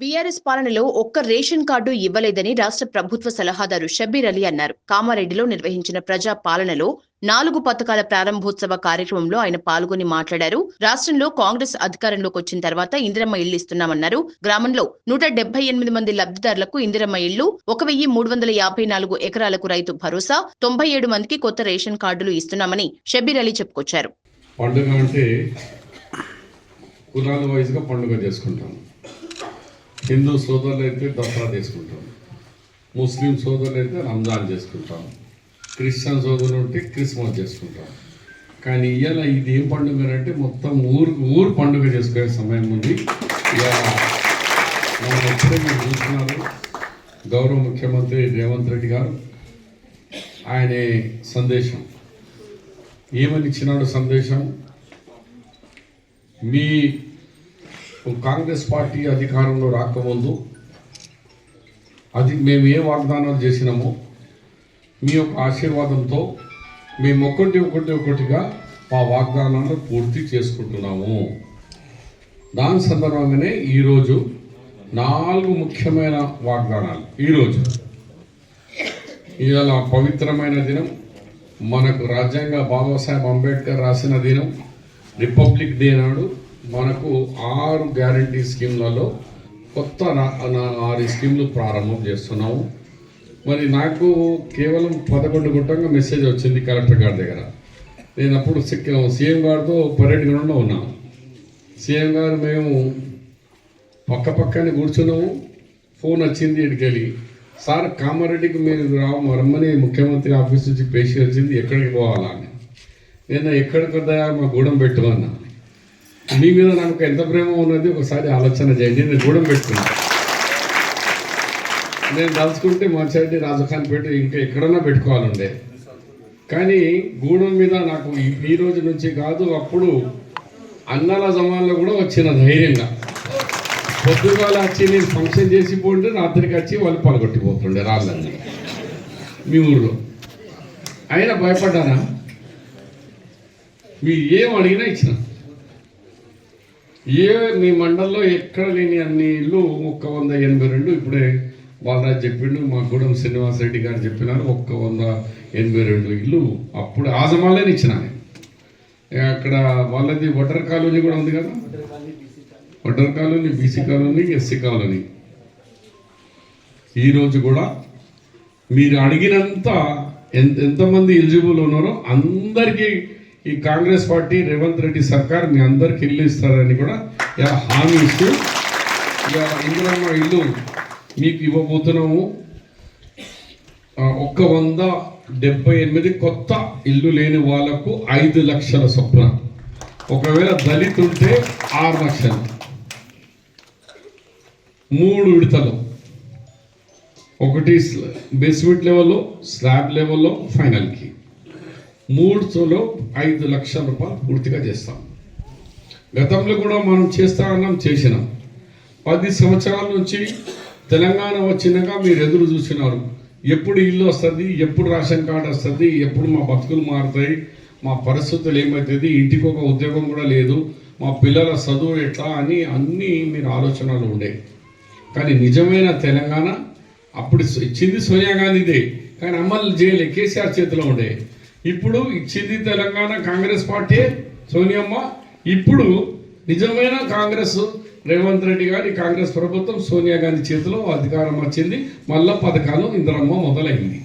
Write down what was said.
BRS పాలనలో ఒక్క ration card ఇవ్వలేదని రాష్ట్ర ప్రభుత్వ సలహాదారు షబ్బీర్ అలీ అన్నారు. కామారెడ్డిలో నిర్వహించిన ప్రజా పాలనలో నాలుగు పథకాల ప్రారంభోత్సవ కార్యక్రమంలో ఆయన పాల్గొని మాట్లాడారు. రాష్ట్రంలో కాంగ్రెస్ అధికారంలోకి వచ్చిన తర్వాత ఇందిరమ్మ ఇళ్ళు ఇస్తున్నామన్నారు. గ్రామంలో నూట డెబ్బై ఎనిమిది మంది లబ్ధిదారులకు ఇందిరమ్మ ఇళ్ళు ఒక వెయ్యి మూడు వందల యాభై నాలుగు ఎకరాలకు రైతు భరోసా తొంభై ఏడు మందికి కొత్త రేషన్ కార్డులు ఇస్తున్నామని షబీర్ అలీ చెప్పుకొచ్చారు. పండుగ అంటే కులాల వైజ్గా పండుగ చేసుకుంటాం హిందూ సోదరులు అయితే దసరా చేసుకుంటాం. ముస్లిం సోదరులు అయితే రంజాన్ చేసుకుంటాం. క్రిస్టియన్ సోదరులు ఉంటే క్రిస్మస్ చేసుకుంటాం. కానీ ఇవాళ ఇది ఏం పండుగ అంటే మొత్తం ఊరు ఊరు పండుగ చేసుకునే సమయం ఉంది. ఇవాళ మనం ఎప్పుడే మీరు చూస్తున్నారు గౌరవ ముఖ్యమంత్రి రేవంత్ రెడ్డి గారు ఆయన సందేశం. ఏమని ఇచ్చినాడు సందేశం? మీ కాంగ్రెస్ పార్టీ అధికారంలో రాకముందు అది మేము ఏ వాగ్దానాలు చేసినామో మీ యొక్క ఆశీర్వాదంతో మేము ఒకటి ఒకటి ఒకటిగా మా వాగ్దానాలను పూర్తి చేసుకుంటున్నాము. దాని సందర్భంగానే ఈరోజు నాలుగు ముఖ్యమైన వాగ్దానాలు. ఈరోజు ఇవాళ పవిత్రమైన దినం మనకు రాజ్యాంగ బాబాసాహెబ్ అంబేద్కర్ రాసిన దినం రిపబ్లిక్ డే నాడు మనకు ఆరు గ్యారంటీ స్కీమ్లలో కొత్త ఆరు స్కీమ్లు ప్రారంభం చేస్తున్నాము. మరి నాకు కేవలం పదకొండు గుట్టంగా మెసేజ్ వచ్చింది కలెక్టర్ గారి దగ్గర. నేను అప్పుడు సీఎం గారితో పర్యటన గ్రౌండ్లో ఉన్నాను సీఎం గారు మేము పక్క పక్కనే కూర్చున్నాము. ఫోన్ వచ్చింది ఇక్కడికి సార్ కామారెడ్డికి మీరు రావు రమ్మని ముఖ్యమంత్రి ఆఫీస్ నుంచి పేషి వచ్చింది ఎక్కడికి పోవాలా అని. నేను ఎక్కడికి వద్దా మా గూడెం పెట్టుకున్నాను మీ మీద నాకు ఎంత ప్రేమ ఉన్నది ఒకసారి ఆలోచన చేయండి. నేను గూడెం పెట్టుకున్నాను నేను తలుచుకుంటే రాజకాని పెట్టి ఇంకా ఎక్కడన్నా పెట్టుకోవాలండే. కానీ గూడెం మీద నాకు ఈ- రోజు నుంచి కాదు అప్పుడు అన్నాల జమాన్లో కూడా వచ్చిన ధైర్యంగా. పొద్దుగాల వచ్చి నేను ఫంక్షన్ చేసి పోతుంటే రాత్రికి వచ్చి వాళ్ళు పాల్గొట్టిపోతుండే రాళ్ళని మీ ఊళ్ళో అయినా భయపడ్డానా? మీరు ఏం అడిగినా ఇచ్చిన? ఏ మీ మండల్లో ఎక్కడ లేని అన్ని ఇల్లు ఒక్క వంద ఎనభై రెండు ఇప్పుడే బాలరాజ్ చెప్పిండు మా గూడెం శ్రీనివాస్ రెడ్డి గారు చెప్పినారు ఒక్క వంద ఎనభై రెండు ఇల్లు అప్పుడు ఆజమాలేని ఇచ్చిన అక్కడ వాళ్ళది వటర్ కాలనీ కూడా ఉంది కదా? Water colony BC colony SC colony. ఈరోజు కూడా మీరు అడిగినంత ఎంత ఎంతమంది ఎలిజిబుల్ ఉన్నారో అందరికీ ఈ కాంగ్రెస్ పార్టీ రేవంత్ రెడ్డి సర్కార్ మీ అందరికి ఇల్లు ఇస్తారని కూడా ఇలా హామీ ఇస్తూ ఇక ఇందులో ఇల్లు మీకు ఇవ్వబోతున్నాము. ఒక్క వంద డెబ్బై ఎనిమిది కొత్త ఇల్లు లేని వాళ్ళకు ఐదు లక్షల చొప్పున. ఒకవేళ దళిత్ ఉంటే ఆరు లక్షలు. మూడు విడతలు. ఒకటి బేస్మెంట్ లెవెల్లో స్లాబ్ లెవెల్లో ఫైనల్కి. మూడులో ఐదు లక్షల రూపాయలు పూర్తిగా చేస్తాం. గతంలో కూడా మనం చేస్తా అన్నాం చేసినాం. పది సంవత్సరాల నుంచి తెలంగాణ వచ్చినాక మీరు ఎదురు చూసినారు. ఎప్పుడు ఇల్లు వస్తుంది ఎప్పుడు రేషన్ కార్డు వస్తుంది ఎప్పుడు మా బతుకులు మారుతాయి మా పరిస్థితులు ఏమవుతుంది ఇంటికి ఒక ఉద్యోగం కూడా లేదు మా పిల్లల చదువు ఎట్లా అని అన్నీ మీరు ఆలోచనలు ఉండే. కానీ నిజమైన తెలంగాణ అప్పుడు ఇచ్చింది సోనియా గాంధీదే కానీ అమలు చేయలే కేసీఆర్ చేతిలో ఉండే. ఇప్పుడు ఇచ్చింది తెలంగాణ కాంగ్రెస్ పార్టీ సోనియమ్మ. ఇప్పుడు నిజమైన కాంగ్రెస్ రేవంత్ రెడ్డి గారి కాంగ్రెస్ ప్రభుత్వం సోనియా గాంధీ చేతిలో అధికారం వచ్చింది. మళ్ళా పథకాలు ఇందిరమ్మ మొదలైంది.